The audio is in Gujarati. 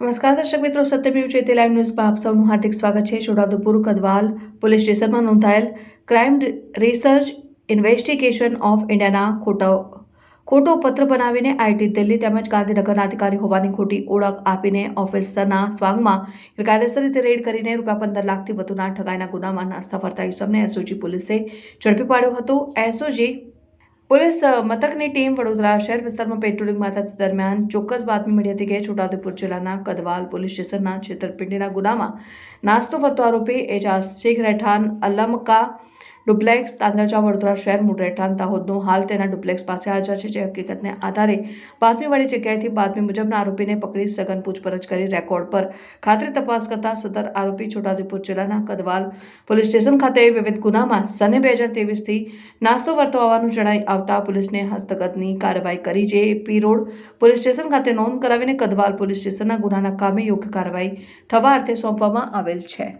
નમસ્કાર દર્શક મિત્રો છે તે લાઈવ ન્યૂઝમાં આપ સૌનું હાર્દિક સ્વાગત છે. છોટાઉદેપુર કદવાલ પોલીસ સ્ટેશનમાં નોંધાયેલ ક્રાઇમ રિસર્ચ ઇન્વેસ્ટિગેશન ઓફ ઇન્ડિયાના ખોટો ખોટો પત્ર બનાવીને આઈટી દિલ્હી તેમજ ગાંધીનગરના અધિકારી હોવાની ખોટી ઓળખ આપીને ઓફિસરના સ્વાંગમાં ગેરકાયદેસર રીતે રેડ કરીને રૂપિયા પંદર લાખથી વધુના ઠગાઈના ગુનામાં નાસ્તા ફરતા ઇસમને એસઓજી પોલીસે ઝડપી પાડ્યો હતો. એસઓજી પોલીસ મથકની ટીમ વડોદરા શહેર વિસ્તારમાં પેટ્રોલિંગમાં હતા દરમિયાન ચોક્કસ બાતમી મળી હતી કે છોટાઉદેપુર જિલ્લાના કદવાલ પોલીસ સ્ટેશનના છેતરપિંડીના ગુનામાં નાસ્તો ફરતો આરોપી એજાઝ શેખ રહેઠાણ અલ્લમકા ડુપ્લેક્સ તાંદરજા વડોદરા શહેર મૂળ રહેઠાણ હાલ તેના ડુપ્લેક્સ પાસે હાજર છે, જે હકીકતને આધારે બાતમીવાળી જગ્યાએથી બાતમી મુજબના આરોપીને પકડી સઘન પૂછપરછ કરી રેકોર્ડ પર. ખાતરી તપાસ કરતા સદર આરોપી છોટાઉદેપુર જિલ્લાના કદવાલ પોલીસ સ્ટેશન ખાતે વિવિધ ગુનામાં સને બે હજાર તેવીસથી નાસ્તો વર્તો હોવાનું જણાઈ આવતા પોલીસને હસ્તગતની કાર્યવાહી કરી, જે પી રોડ પોલીસ સ્ટેશન ખાતે નોંધ કરાવીને કદવાલ પોલીસ સ્ટેશનના ગુનાના કામે યોગ્ય કાર્યવાહી થવા અર્થે સોંપવામાં આવેલ છે.